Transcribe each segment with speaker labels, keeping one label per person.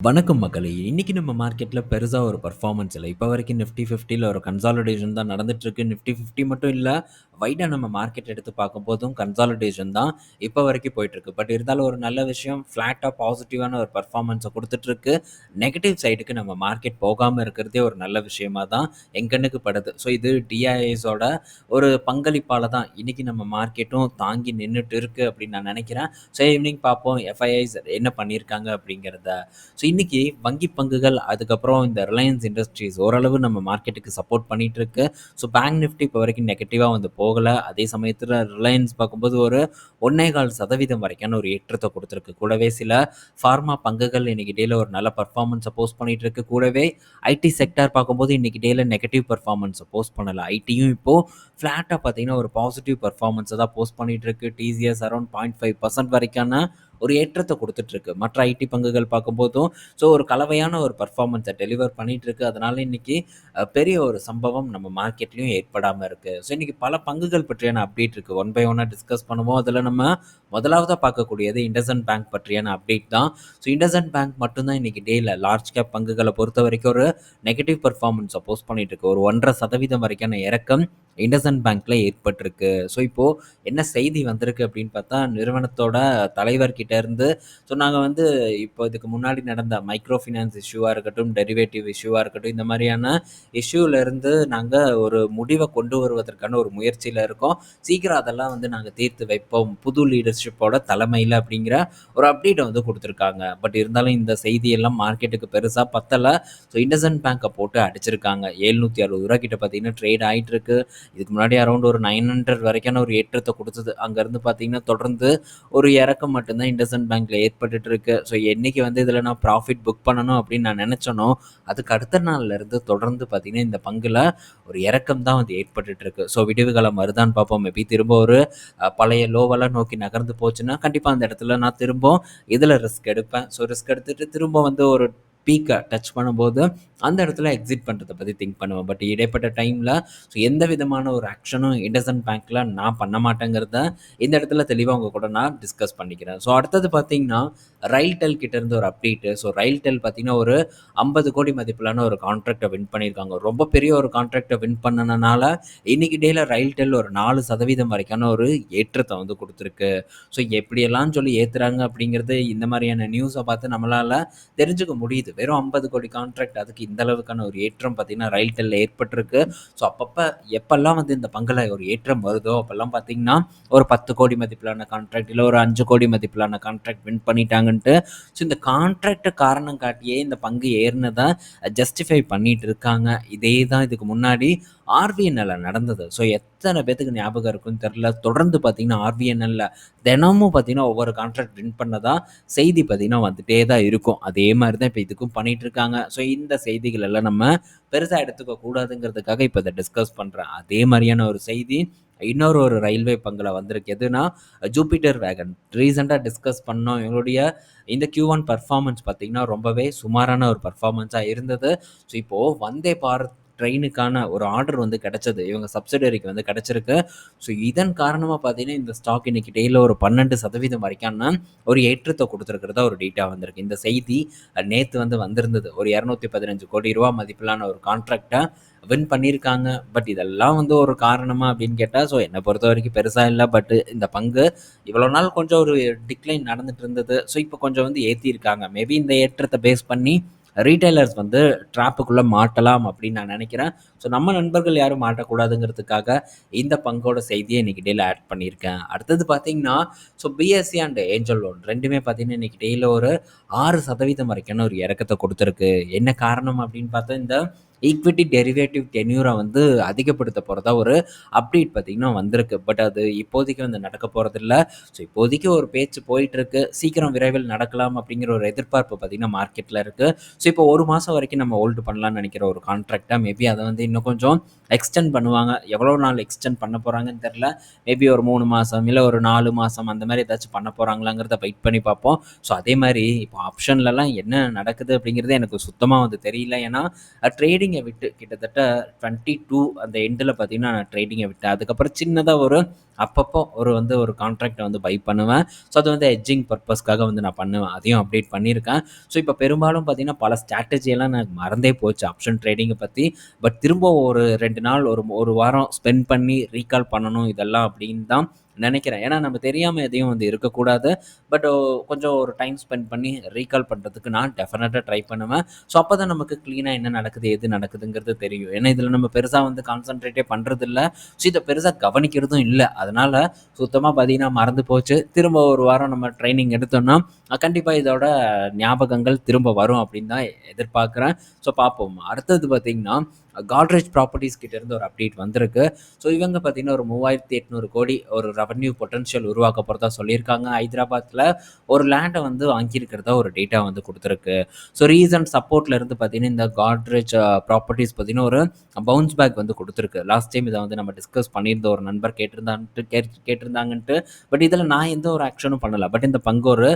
Speaker 1: வணக்கம் மக்களே! இன்னைக்கு நம்ம மார்க்கெட்டில் பெருசாக ஒரு பர்ஃபார்மன்ஸ் இல்லை இப்போ வரைக்கும் நிஃப்டி 50ல ஒரு கன்சாலிடேஷன் தான் நடந்துட்டுருக்கு. நிஃப்டி 50 மட்டும் இல்லை வைடாக நம்ம மார்க்கெட் எடுத்து பார்க்கும்போதும் கன்சாலிடேஷன் தான் இப்போ வரைக்கும் போயிட்டுருக்கு. பட் இருந்தாலும் ஒரு நல்ல விஷயம் ஃப்ளாட்டாக பாசிட்டிவான ஒரு பர்ஃபார்மன்ஸை கொடுத்துட்ருக்கு நெகட்டிவ் சைடுக்கு நம்ம மார்க்கெட் போகாமல் இருக்கிறதே ஒரு நல்ல விஷயமா தான் எங்கண்ணுக்கு படுது. ஸோ இது டிஐஎஸோட ஒரு பங்களிப்பால் தான் இன்னைக்கு நம்ம மார்க்கெட்டும் தாங்கி நின்றுட்டு இருக்கு அப்படின்னு நான் நினைக்கிறேன் ஸோ ஈவினிங் பார்ப்போம் எஃப்ஐஐஸ் என்ன பண்ணியிருக்காங்க அப்படிங்கிறத. ஸோ இன்னைக்கு வங்கி பங்குகள், அதுக்கப்புறம் இந்த ரிலையன்ஸ் இண்டஸ்ட்ரீஸ் ஓரளவு நம்ம மார்க்கெட்டுக்கு சப்போர்ட் பண்ணிட்டு இருக்கு. ஸோ பேங்க் நிஃப்டி இப்போ வரைக்கும் நெகட்டிவாக வந்து போகலை அதே சமயத்தில் ரிலையன்ஸ் பார்க்கும்போது ஒரு 1.25% வரைக்கான ஒரு ஏற்றத்தை கொடுத்துருக்கு கூடவே சில ஃபார்மா பங்குகள் இன்னைக்கு டேல ஒரு நல்ல பர்ஃபார்மன்ஸை போஸ்ட் பண்ணிட்டு இருக்கு. கூடவே ஐடி செக்டார் பார்க்கும்போது இன்னைக்கு டேல நெகட்டிவ் பர்ஃபார்மன்ஸை போஸ்ட் பண்ணல. ஐடியும் இப்போ ஃப்ளாட்டாக பார்த்தீங்கன்னா, ஒரு பாசிட்டிவ் பர்ஃபார்மன்ஸை தான் போஸ்ட் பண்ணிட்டு இருக்கு. டிசிஎஸ் அரவுண்ட் 0.5% வரைக்கான ஒரு ஏற்றத்தை கொடுத்துட்ருக்கு மற்ற ஐடி பங்குகள் பார்க்கும்போதும், ஸோ ஒரு கலவையான ஒரு பர்ஃபார்மன்ஸை டெலிவர் பண்ணிகிட்ருக்கு அதனால் அதனால பெரிய ஒரு சம்பவம் நம்ம மார்க்கெட்லேயும் ஏற்படாமல் இருக்குது ஸோ இன்றைக்கி பல பங்குகள் பற்றியான அப்டேட் இருக்குது ஒன் பை ஒன்னாக டிஸ்கஸ் பண்ணுவோம். அதில் நம்ம முதலாவதாக பார்க்கக்கூடியது இண்டசன் பேங்க் பற்றியான அப்டேட் தான். ஸோ இண்டசன் பேங்க் மட்டும்தான் இன்றைக்கி டேயில் லார்ஜ் கேப் பங்குகளை பொறுத்த வரைக்கும் ஒரு நெகட்டிவ் பர்ஃபார்மன்ஸை போஸ்ட் பண்ணிட்டு இருக்கு. ஒரு 1.5% வரைக்கான இறக்கம் இண்டசன் பேங்க்கில் ஏற்பட்டிருக்கு. ஸோ இப்போது என்ன செய்தி வந்திருக்கு அப்படின்னு பார்த்தா, நிறுவனத்தோட தலைவர்கிட்ட இருந்து ஸோ நாங்கள் வந்து இப்போ இதுக்கு முன்னாடி நடந்த மைக்ரோ ஃபினான்ஸ் இஷ்யூவாக இருக்கட்டும், டெரிவேட்டிவ் இஷ்யூவாக இருக்கட்டும், இந்த மாதிரியான இஷ்யூலேருந்து நாங்கள் ஒரு முடிவை கொண்டு வருவதற்கான ஒரு முயற்சியில் இருக்கோம். சீக்கிரம் அதெல்லாம் வந்து நாங்கள் தீர்த்து வைப்போம். புது லீடர்ஷிப்போட தலைமையில் அப்படிங்கிற ஒரு அப்டேட்டை வந்து கொடுத்துருக்காங்க பட் இருந்தாலும் இந்த செய்தியெல்லாம் மார்க்கெட்டுக்கு பெருசாக பத்தலை ஸோ இண்டஸ்இண்ட் பேங்க்கை போட்டு அடிச்சிருக்காங்க. ஏழ்நூற்றி அறுபது ரூபா கிட்ட பார்த்தீங்கன்னா ட்ரேட் ஆகிட்டு இருக்கு. இதுக்கு முன்னாடி அரௌண்ட் ஒரு 900 வரைக்கான ஒரு ஏற்றத்தை கொடுத்தது அங்கேருந்து பார்த்தீங்கன்னா, தொடர்ந்து ஒரு இறக்கம் மட்டும் இண்டசன் இண்டஸ்இண்ட் பேங்க்ல ஏற்பட்டுட்டு இருக்கு. ஸோ என்னைக்கு வந்து இதில் நான் ப்ராஃபிட் புக் பண்ணணும் அப்படின்னு நான் நெனச்சேனோ, அதுக்கு அடுத்த நாள்ல இருந்து தொடர்ந்து பார்த்தீங்கன்னா, இந்த பங்குல ஒரு இறக்கம் தான் வந்து ஏற்பட்டுட்டு இருக்கு. ஸோ விடிவு காலம் வருதான்னு பார்ப்போம். மேபி திரும்ப ஒரு பழைய லோவெல்லாம் நோக்கி நகர்ந்து போச்சுன்னா, கண்டிப்பாக அந்த இடத்துல நான் திரும்ப இதில் ரிஸ்க் எடுப்பேன். ஸோ ரிஸ்க் எடுத்துட்டு திரும்ப வந்து ஒரு பீக்கை டச் பண்ணும்போது, அந்த இடத்துல எக்ஸிட் பண்ணுறதை பற்றி திங்க் பண்ணுவேன். பட் இடைப்பட்ட டைமில் ஸோ எந்த விதமான ஒரு ஆக்ஷனும் இண்டசன் பேங்க்கில் நான் பண்ண மாட்டேங்கிறத இந்த இடத்துல தெளிவாக உங்கள் கூட நான் டிஸ்கஸ் பண்ணிக்கிறேன். ஸோ அடுத்தது பார்த்தீங்கன்னா, ரயில்டெல் கிட்டேருந்து ஒரு அப்டேட்டு ஸோ ரயில்டெல் பார்த்தீங்கன்னா, ஒரு 50 கோடி மதிப்பிலான ஒரு கான்ட்ராக்டை வின் பண்ணியிருக்காங்க. ரொம்ப பெரிய ஒரு கான்ட்ராக்டை வின் பண்ணனால இன்னைக்கு டேயில் ரயில்டெல் ஒரு நாலு சதவீதம் வரைக்கான ஒரு ஏற்றத்தை வந்து கொடுத்துருக்கு ஸோ எப்படியெல்லாம் சொல்லி ஏற்றுறாங்க அப்படிங்கிறது இந்த மாதிரியான நியூஸை பார்த்து நம்மளால் தெரிஞ்சுக்க முடியுது. வெறும் 50 கோடி கான்ட்ராக்ட் அதுக்கு இந்த அளவுக்கான ஒரு ஏற்றம் பார்த்தீங்கன்னா, ரயில்டெல்ல ஏற்பட்டிருக்கு. ஸோ அப்பப்போ எப்பெல்லாம் வந்து இந்த பங்கில் ஒரு ஏற்றம் வருதோ, அப்போல்லாம் பார்த்தீங்கன்னா, ஒரு 10 கோடி மதிப்பிலான கான்ட்ராக்ட் இல்லை ஒரு அஞ்சு கோடி மதிப்பிலான கான்ட்ராக்ட் வின் பண்ணிட்டாங்கன்ட்டு, ஸோ இந்த கான்ட்ராக்ட் காரணம் காட்டியே இந்த பங்கு ஏறினதை ஜஸ்டிஃபை பண்ணிட்டு இருக்காங்க. இதே தான் இதுக்கு முன்னாடி ஆர்விஎன்எல்ல நடந்தது. ஸோ எத்தனை பேத்துக்கு ஞாபகம் இருக்குன்னு தெரில தொடர்ந்து பார்த்தீங்கன்னா, ஆர்விஎன்எல்ல தினமும் பார்த்தீங்கன்னா, ஒவ்வொரு கான்ட்ராக்ட் வின் பண்ணதா செய்தி பார்த்தீங்கன்னா, வந்துட்டே தான் இருக்கும். அதே மாதிரி தான் இப்போ இதுக்கும் பண்ணிட்டு இருக்காங்க. ஸோ இந்த செய்திகள் எல்லாம் நம்ம பெருசாக எடுத்துக்க கூடாதுங்கிறதுக்காக இப்போ இத டிஸ்கஸ் பண்ணுறேன் அதே மாதிரியான ஒரு செய்தி இன்னொரு ஒரு ரயில்வே பங்கில் வந்திருக்கு. எதுனா, ஜூபிட்டர் வேகன். ரீசெண்டாக டிஸ்கஸ் பண்ணோம். எங்களுடைய இந்த க்யூவன் பர்ஃபார்மன்ஸ் பார்த்திங்கன்னா ரொம்பவே சுமாரான ஒரு பர்ஃபார்மன்ஸாக இருந்தது. ஸோ இப்போது வந்தே பாரத் ட்ரெயினுக்கான ஒரு ஆர்டர் வந்து கிடைச்சது. இவங்க சப்சிடரிக்கு வந்து கிடைச்சிருக்கு. ஸோ இதன் காரணமாக பார்த்தீங்கன்னா, இந்த ஸ்டாக் இன்னைக்கு டேல ஒரு 12% வரைக்கான ஒரு ஏற்றத்தை கொடுத்துருக்கிறதா ஒரு டேட்டா வந்திருக்கு. இந்த செய்தி நேற்று வந்து வந்திருந்தது. ஒரு இரநூத்தி பதினஞ்சு கோடி ரூபா மதிப்பிலான ஒரு கான்ட்ராக்டை வின் பண்ணியிருக்காங்க. பட் இதெல்லாம் வந்து ஒரு காரணமாக அப்படின்னு கேட்டால் ஸோ என்னை பொறுத்த வரைக்கும் பெருசாக இல்லை பட் இந்த பங்கு இவ்வளோ நாள் கொஞ்சம் ஒரு டிக்ளைன் நடந்துட்டு இருந்தது. ஸோ இப்போ கொஞ்சம் வந்து ஏற்றியிருக்காங்க மேபி இந்த ஏற்றத்தை பேஸ் பண்ணி ரீட்டைலர்ஸ் வந்து ட்ராப்புக்குள்ளே மாட்டலாம் அப்படின்னு நான் நினைக்கிறேன் ஸோ நம்ம நண்பர்கள் யாரும் மாட்டக்கூடாதுங்கிறதுக்காக இந்த பங்கோட செய்தியை இன்னைக்கு டேல ஆட் பண்ணியிருக்கேன். அடுத்தது பார்த்தீங்கன்னா, so BSC and Angel loan ரெண்டுமே பார்த்தீங்கன்னா, இன்னைக்கு டேல ஒரு ஆறு சதவீதம் வரைக்கான ஒரு இறக்கத்தை கொடுத்துருக்கு என்ன காரணம் அப்படின்னு பார்த்தா, இந்த ஈக்விட்டி டெரிவேட்டிவ் டென்யூரை வந்து அதிகப்படுத்த போகிறதா ஒரு அப்டேட் பார்த்திங்கன்னா வந்திருக்கு. பட் அது இப்போதைக்கு வந்து நடக்க போகிறதில்ல ஸோ இப்போதைக்கு ஒரு பேச்சு போயிட்டுருக்கு சீக்கிரம் விரைவில் நடக்கலாம் அப்படிங்கிற ஒரு எதிர்பார்ப்பு பார்த்திங்கன்னா மார்க்கெட்டில் இருக்குது ஸோ இப்போ ஒரு மாதம் வரைக்கும் நம்ம ஹோல்டு பண்ணலாம்னு நினைக்கிற ஒரு கான்ட்ராக்டாக மேபி அதை வந்து இன்னும் கொஞ்சம் எக்ஸ்டெண்ட் பண்ணுவாங்க. எவ்வளோ நாள் எக்ஸ்டெண்ட் பண்ண போகிறாங்கன்னு தெரியல. மேபி ஒரு மூணு மாதம் இல்லை ஒரு நாலு மாதம் அந்த மாதிரி ஏதாச்சும் பண்ண போகிறாங்களாங்கிறத வெயிட் பண்ணி பார்ப்போம். ஸோ அதே மாதிரி இப்போ ஆப்ஷன்லலாம் என்ன நடக்குது அப்படிங்கிறது எனக்கு சுத்தமாக வந்து தெரியல. ஏன்னா, ட்ரேடிங் ட்ரேடிங்கை விட்டு கிட்டத்தட்ட 22 அந்த எண்டில் பார்த்தீங்கன்னா, நான் ட்ரேடிங்கை விட்டேன். அதுக்கப்புறம் சின்னதாக ஒரு அப்பப்போ ஒரு வந்து ஒரு கான்ட்ராக்டை வந்து பை பண்ணுவேன். ஸோ அது வந்து எட்ஜிங் பர்பஸ்க்காக வந்து நான் பண்ணுவேன். அதையும் அப்டேட் பண்ணியிருக்கேன். ஸோ இப்போ பெரும்பாலும் பார்த்தீங்கன்னா, பல ஸ்ட்ராட்டஜி எல்லாம் எனக்கு மறந்தே போச்சு ஆப்ஷன் ட்ரேடிங்கை பற்றி பட் திரும்ப ஒரு ரெண்டு நாள் ஒரு ஒரு வாரம் ஸ்பெண்ட் பண்ணி ரீகால் பண்ணணும் இதெல்லாம் அப்படின்னு தான் நினைக்கிறேன் ஏன்னா நம்ம தெரியாமல் எதையும் வந்து இருக்கக்கூடாது. பட் கொஞ்சம் ஒரு டைம் ஸ்பெண்ட் பண்ணி ரீகால் பண்ணுறதுக்கு நான் டெஃபினட்டாக ட்ரை பண்ணுவேன். ஸோ அப்போ தான் நமக்கு க்ளீனாக என்ன நடக்குது, எது நடக்குதுங்கிறது தெரியும். ஏன்னா இதில் நம்ம பெருசாக வந்து கான்சன்ட்ரேட்டே பண்ணுறதில்ல ஸோ இதை பெருசாக கவனிக்கிறதும் இல்லை அதனால் சுத்தமாக பார்த்தீங்கன்னா, மறந்து போச்சு. திரும்ப ஒரு வாரம் நம்ம ட்ரைனிங் எடுத்தோம்னா, கண்டிப்பாக இதோட ஞாபகங்கள் திரும்ப வரும் அப்படின்னு தான் எதிர்பார்க்குறேன். ஸோ பார்ப்போம். அடுத்தது பார்த்தீங்கன்னா, காட்ரேஜ் ப்ராப்பர்ட்டிஸ் கிட்டேருந்து ஒரு அப்டேட் வந்திருக்கு. ஸோ இவங்க பார்த்தீங்கன்னா, ஒரு 3800 கோடி ஒரு ரெவன்யூ பொட்டன்ஷியல் உருவாக்க போகிறதா சொல்லியிருக்காங்க. ஹைதராபாத்தில் ஒரு லேண்டை வந்து வாங்கியிருக்கிறதா ஒரு டேட்டா வந்து கொடுத்துருக்கு ஸோ ரீசன்ட் சப்போர்ட்ல இருந்து பார்த்தீங்கன்னா, இந்த காட்ரேஜ் ப்ராப்பர்ட்டிஸ் uh, பார்த்தீங்கன்னா, ஒரு பவுன்ஸ் பேக் வந்து கொடுத்துருக்கு லாஸ்ட் டைம் இதை வந்து நம்ம டிஸ்கஸ் பண்ணியிருந்த ஒரு நண்பர் கேட்டிருந்தான்ட்டு கேட் கேட்டிருந்தாங்கன்ட்டு. பட் இதில் நான் எந்த ஒரு ஆக்ஷனும் பண்ணலை பட் இந்த பங்கு ஒரு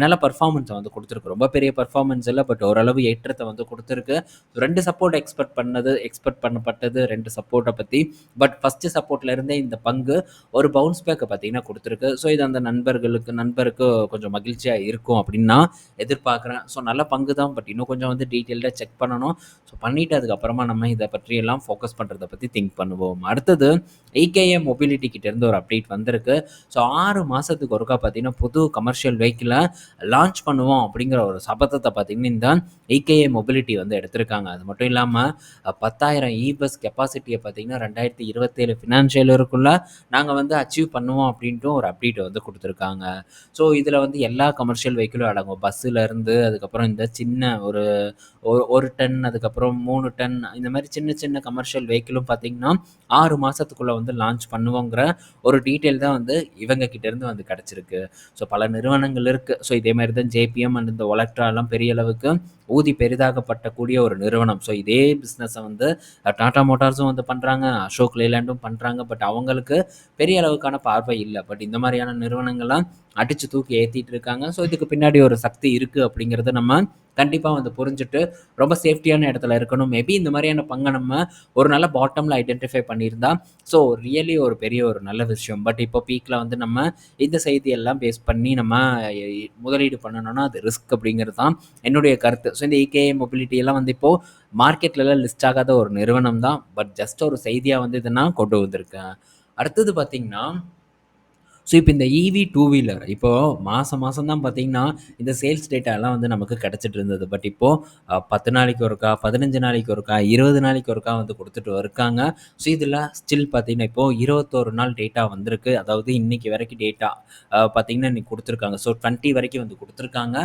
Speaker 1: நல்ல பர்ஃபார்மன்ஸை வந்து கொடுத்துருக்கு ரொம்ப பெரிய பர்ஃபார்மன்ஸ் இல்லை பட் ஓரளவு ஏற்றத்தை வந்து கொடுத்துருக்கு ரெண்டு சப்போர்ட் எக்ஸ்பெக்ட் பண்ணது எக்ஸ்பெக்ட் பண்ணப்பட்டது ரெண்டு சப்போர்ட்டை பற்றி பட் ஃபஸ்ட்டு சப்போர்ட்ல இருந்தே இந்த பங்கு ஒரு பவுன்ஸ் பேக்கை பார்த்தீங்கன்னா கொடுத்துருக்கு ஸோ இது அந்த நண்பர்களுக்கு நண்பருக்கு கொஞ்சம் மகிழ்ச்சியாக இருக்கும் அப்படின்னு நான் எதிர்பார்க்குறேன். ஸோ நல்ல பங்கு தான். பட் இன்னும் கொஞ்சம் வந்து டீட்டெயில்டாக செக் பண்ணணும். ஸோ பண்ணிவிட்டு அதுக்கப்புறமா நம்ம இதை பற்றியெல்லாம் ஃபோக்கஸ் பண்ணுறதை பற்றி திங்க் பண்ணுவோம். அடுத்தது ஐகேஏ மொபிலிட்டி கிட்டேருந்து ஒரு அப்டேட் வந்திருக்கு. ஸோ ஆறு மாதத்துக்கு ஒருக்கா பார்த்தீங்கன்னா, புது கமர்ஷியல் வெஹிக்கிளை லான்ச் பண்ணுவோம் அப்படிங்கிற ஒரு சபதத்தை பார்த்தீங்கன்னா, இந்த ஐகேஏ மொபிலிட்டி வந்து எடுத்திருக்காங்க. அது மட்டும் இல்லாமல் பத்து 10,000 இ பஸ் கெப்பாசிட்டியை பார்த்தீங்கன்னா, 2027 ஃபினான்ஷியல் இருக்குள்ள நாங்கள் வந்து அச்சீவ் பண்ணுவோம் அப்படின்ட்டும் ஒரு அப்டேட் வந்து கொடுத்துருக்காங்க. ஸோ இதில் வந்து எல்லா கமர்ஷியல் வெஹிக்கிளும் அடங்கும். பஸ்ஸில் இருந்து அதுக்கப்புறம் இந்த சின்ன ஒரு ஒரு டன் அதுக்கப்புறம் மூணு டன் இந்த மாதிரி சின்ன சின்ன கமர்ஷியல் வெஹிக்கிளும் பார்த்தீங்கன்னா, ஆறு மாதத்துக்குள்ளே வந்து லான்ச் பண்ணுவோங்கிற ஒரு டீட்டெயில் தான் வந்து இவங்க கிட்டேருந்து வந்து கிடச்சிருக்கு. ஸோ பல நிறுவனங்கள் இருக்குது ஸோ இதே மாதிரி தான் ஜேபிஎம் அண்ட் இந்த ஒலக்ட்ராலாம் பெரிய அளவுக்கு ஊதி பெரிதாகப்பட்டக்கூடிய ஒரு நிறுவனம். ஸோ இதே பிஸ்னஸை வந்து டாடா மோட்டார்ஸும் வந்து பண்றாங்க. அசோக் லேலேண்டும் பண்றாங்க. பட் அவங்களுக்கு பெரிய அளவுக்கான பார்வை இல்லை பட் இந்த மாதிரியான நிறுவனங்கள்லாம் அடித்து தூக்கி ஏற்றிட்டு இருக்காங்க. ஸோ இதுக்கு பின்னாடி ஒரு சக்தி இருக்குது அப்படிங்கிறத நம்ம கண்டிப்பாக வந்து புரிஞ்சுட்டு, ரொம்ப சேஃப்டியான இடத்துல இருக்கணும். மேபி இந்த மாதிரியான பங்கை நம்ம ஒரு நல்ல பாட்டமில் ஐடென்டிஃபை பண்ணியிருந்தா, ஸோ ரியலி ஒரு பெரிய ஒரு நல்ல விஷயம். பட் இப்போ பீக்கில் வந்து நம்ம இந்த செய்தியெல்லாம் பேஸ் பண்ணி நம்ம முதலீடு பண்ணணும்னா, அது ரிஸ்க் அப்படிங்கிறது தான் என்னுடைய கருத்து. ஸோ இந்த ஈகேஏ மொபிலிட்டி எல்லாம் வந்து இப்போது மார்க்கெட்லலாம் லிஸ்ட் ஆகாத ஒரு நிறுவனம் தான். பட் ஜஸ்ட் ஒரு செய்தியாக வந்து இத நான் கொண்டு வந்திருக்கேன். அடுத்தது பார்த்திங்கன்னா ஸோ இப்போ இந்த ஈவி டூ வீலர் இப்போது மாதம் மாதம் தான் பார்த்தீங்கன்னா, இந்த சேல்ஸ் டேட்டாலாம் வந்து நமக்கு கிடச்சிட்டு இருந்தது. பட் இப்போது பத்து நாளைக்கு ஒருக்கா, 15 நாளைக்கு ஒருக்கா, 20 நாளைக்கு ஒருக்கா வந்து கொடுத்துட்டு இருக்காங்க. ஸோ இதில் ஸ்டில் பார்த்தீங்கன்னா, இப்போது இருபத்தோரு நாள் டேட்டா வந்திருக்கு. அதாவது இன்றைக்கி வரைக்கும் டேட்டா பார்த்திங்கன்னா இன்றைக்கி இன்னைக்கு ஸோ 20 வரைக்கும் வந்து கொடுத்துருக்காங்க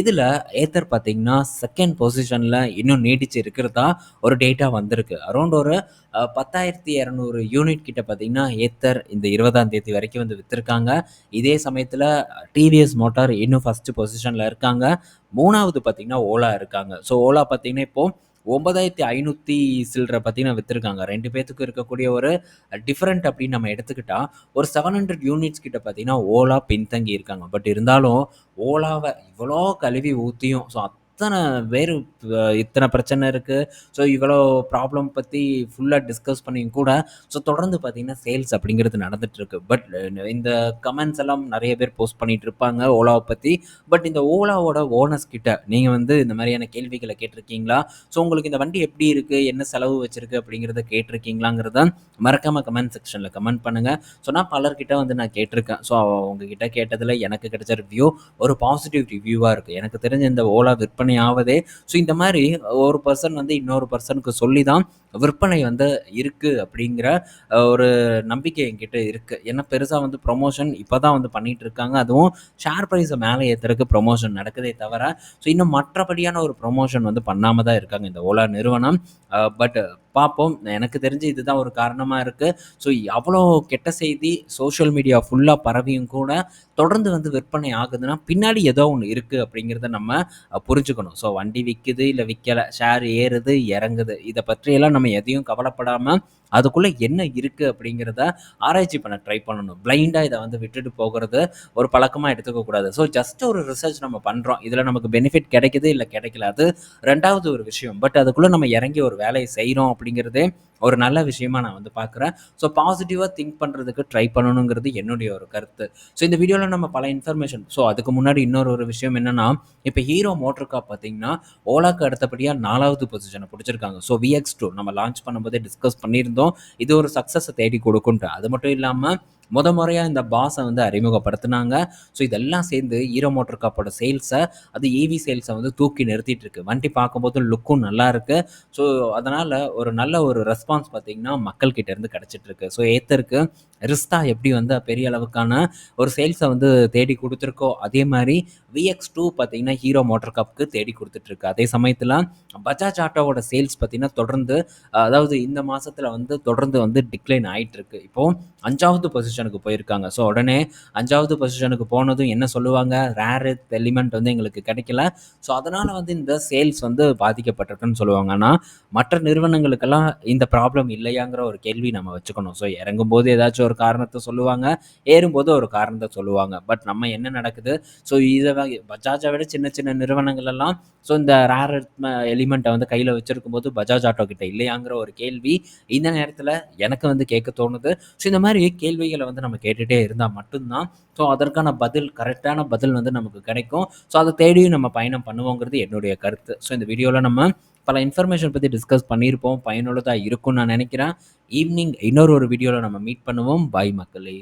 Speaker 1: இதில் ஏத்தர் பார்த்தீங்கன்னா, செகண்ட் பொசிஷனில் இன்னும் நீடிச்சு இருக்கிறதா ஒரு டேட்டா வந்திருக்கு. அரௌண்ட் ஒரு பத்தாயிரத்தி இரநூறு யூனிட் கிட்ட பார்த்தீங்கன்னா, ஏத்தர் இந்த 20ஆம் தேதி வரைக்கும் வந்து விற்றுருக்காங்க இதே சமயத்தில் டிவிஎஸ் மோட்டார் இன்னும் ஃபஸ்ட்டு பொசிஷனில் இருக்காங்க. மூணாவது பார்த்தீங்கன்னா, ஓலா இருக்காங்க. ஸோ ஓலா பார்த்தீங்கன்னா, இப்போது ஒன்பதாயிரத்தி ஐநூற்றி சில்லரை பார்த்தீங்கன்னா விற்றுருக்காங்க ரெண்டு பேர்த்துக்கும் இருக்கக்கூடிய ஒரு டிஃப்ரெண்ட் அப்படின்னு நம்ம எடுத்துக்கிட்டால் ஒரு 700 யூனிட்ஸ் கிட்ட பார்த்தீங்கன்னா, ஓலா பின்தங்கி இருக்காங்க. பட் இருந்தாலும் ஓலாவை இவ்வளோ கழுவி ஊற்றியும் ஸோ அத்தன வேறு இத்தனை பிரச்சனை இருக்குது ஸோ இவ்வளோ ப்ராப்ளம் பற்றி ஃபுல்லாக டிஸ்கஸ் பண்ணியும் கூட, ஸோ தொடர்ந்து பார்த்தீங்கன்னா, சேல்ஸ் அப்படிங்கிறது நடந்துகிட்ருக்கு பட் இந்த கமெண்ட்ஸ் எல்லாம் நிறைய பேர் போஸ்ட் பண்ணிகிட்டு இருப்பாங்க ஓலாவை பற்றி பட் இந்த ஓலாவோட ஓனர்ஸ் கிட்ட நீங்கள் வந்து இந்த மாதிரியான கேள்விகளை கேட்டிருக்கீங்களா? ஸோ உங்களுக்கு இந்த வண்டி எப்படி இருக்குது என்ன செலவு வச்சுருக்கு அப்படிங்கிறத கேட்டிருக்கீங்களாங்கிறத மறக்காமல் கமெண்ட் செக்ஷனில் கமெண்ட் பண்ணுங்க. ஸோ நான் பலர்கிட்ட வந்து நான் கேட்டிருக்கேன். ஸோ உங்ககிட்ட கேட்டதில் எனக்கு கிடைச்ச ரிவ்யூ ஒரு பாசிட்டிவ் ரிவ்யூவாக இருக்குது எனக்கு தெரிஞ்ச இந்த ஓலா விற்பனை ஆவதே ஸோ இந்த மாதிரி ஒரு பர்சன் வந்து இன்னொரு பர்சனுக்கு சொல்லி தான் விற்பனை வந்து இருக்கு அப்படிங்கிற ஒரு நம்பிக்கை என்கிட்ட இருக்குது ஏன்னா பெருசாக வந்து ப்ரொமோஷன் இப்போ தான் வந்து பண்ணிகிட்டு இருக்காங்க. அதுவும் ஷேர் ப்ரைஸை மேலே ஏற்றுறதுக்கு ப்ரொமோஷன் நடக்குதே தவிர, ஸோ இன்னும் மற்றபடியான ஒரு ப்ரொமோஷன் வந்து பண்ணாமல் தான் இருக்காங்க இந்த ஓலா நிறுவனம். பட் பார்ப்போம். எனக்கு தெரிஞ்சு இதுதான் ஒரு காரணமாக இருக்குது ஸோ அவ்வளோ கெட்ட செய்தி சோஷியல் மீடியா ஃபுல்லாக பரவியும் கூட, தொடர்ந்து வந்து விற்பனை ஆகுதுன்னா, பின்னாடி ஏதோ ஒன்று இருக்குது அப்படிங்கிறத நம்ம புரிஞ்சுக்கணும். ஸோ வண்டி விற்குது இல்லை விற்கலை ஷேர் ஏறுது, இறங்குது. இதை பற்றியெல்லாம் நம்ம எதையும் கவலைப்படாமல் அதுக்குள்ளே என்ன இருக்குது அப்படிங்கிறத ஆராய்ச்சி பண்ண ட்ரை பண்ணணும். பிளைண்டாக இதை வந்து விட்டுட்டு போகிறது ஒரு பழக்கமாக எடுத்துக்க கூடாது. ஸோ ஜஸ்ட் ஒரு ரிசர்ச் நம்ம பண்ணுறோம் இதில் நமக்கு பெனிஃபிட் கிடைக்குது, இல்லை கிடைக்கல. அது ரெண்டாவது ஒரு விஷயம். பட் அதுக்குள்ளே நம்ம இறங்கி ஒரு வேலையை செய்கிறோம் அப்படிங்கிறதே ஒரு நல்ல விஷயமா நான் வந்து பார்க்குறேன். ஸோ பாசிட்டிவாக திங்க் பண்ணுறதுக்கு ட்ரை பண்ணணுங்கிறது என்னுடைய ஒரு கருத்து. ஸோ இந்த வீடியோவில் நம்ம பல இன்ஃபர்மேஷன் ஸோ அதுக்கு முன்னாடி இன்னொரு ஒரு விஷயம் என்னென்னா இப்போ ஹீரோ மோட்டர் கார் பார்த்தீங்கன்னா, ஓலாக்கு அடுத்தபடியாக நாலாவது பொசிஷனை பிடிச்சிருக்காங்க ஸோ VX2 நம்ம லான்ச் பண்ணும்போதே டிஸ்கஸ் பண்ணியிருந்தோம். இது ஒரு சக்ஸஸை தேடி கொடுக்கும்ன்ட்டு. அது மட்டும் இல்லாமல் முத முறையாக இந்த பாஸை வந்து அறிமுகப்படுத்தினாங்க ஸோ இதெல்லாம் சேர்ந்து ஹீரோ மோட்டர் காப்போட சேல்ஸை அது ஏவி சேல்ஸை வந்து தூக்கி நிறுத்திட்டு இருக்கு. வண்டி பார்க்கும்போது லுக்கும் நல்லா இருக்கு. ஸோ அதனால ஒரு நல்ல ஒரு ரெஸ்பான்ஸ் பார்த்தீங்கன்னா, மக்கள் கிட்ட இருந்து கிடைச்சிட்டு இருக்கு. ஸோ ஏத்தருக்கு ரிஸ்தா எப்படி வந்து பெரிய அளவுக்கான ஒரு சேல்ஸை வந்து தேடி கொடுத்துருக்கோ அதே மாதிரி விஎக்ஸ் டூ பார்த்தீங்கன்னா, ஹீரோ மோட்டர் கப்புக்கு தேடி கொடுத்துட்ருக்கு அதே சமயத்தில் பஜாஜ் ஆட்டோவோட சேல்ஸ் பார்த்தீங்கன்னா, தொடர்ந்து அதாவது இந்த மாதத்தில் வந்து தொடர்ந்து வந்து டிக்ளைன் ஆகிட்டுருக்கு இப்போது அஞ்சாவது பொசிஷனுக்கு போயிருக்காங்க. ஸோ உடனே அஞ்சாவது பொசிஷனுக்கு போனதும் என்ன சொல்லுவாங்க? ரேரு எலிமெண்ட் வந்து எங்களுக்கு கிடைக்கல. ஸோ அதனால் வந்து இந்த சேல்ஸ் வந்து பாதிக்கப்பட்டிருக்குன்னு சொல்லுவாங்க. ஆனால் மற்ற நிறுவனங்களுக்கெல்லாம் இந்த ப்ராப்ளம் இல்லையாங்கிற ஒரு கேள்வி நம்ம வச்சுக்கணும். ஸோ இறங்கும்போது ஏதாச்சும் ஒரு காரணத்தை சொல்லுவாங்க. ஏறும்போது ஒரு காரணத்தை சொல்லுவாங்க. பட் நம்ம என்ன நடக்குது? ஸோ இதை வ பஜாஜை விட சின்ன சின்ன நிறுவனங்கள் எல்லாம் ஸோ இந்த ரேர் எலிமெண்ட்டை வந்து கையில் வச்சிருக்கும் போது பஜாஜ் ஆட்டோ கிட்ட இல்லையாங்கிற ஒரு கேள்வி இந்த நேரத்தில் எனக்கு வந்து கேட்க தோணுது. ஸோ இந்த மாதிரி கேள்விகளை வந்து நம்ம கேட்டுகிட்டே இருந்தால் மட்டும்தான் ஸோ அதற்கான பதில் கரெக்டான பதில் வந்து நமக்கு கிடைக்கும். ஸோ அதை தேடியும் நம்ம பயணம் பண்ணுவோங்கிறது என்னுடைய கருத்து. ஸோ இந்த வீடியோவில் நம்ம பல இன்ஃபர்மேஷன் பற்றி டிஸ்கஸ் பண்ணியிருப்போம். பயனுள்ளதாக இருக்கும்னு நான் நினைக்கிறேன். ஈவினிங் இன்னொரு ஒரு வீடியோவில் நம்ம மீட் பண்ணுவோம். பாய் மக்களே!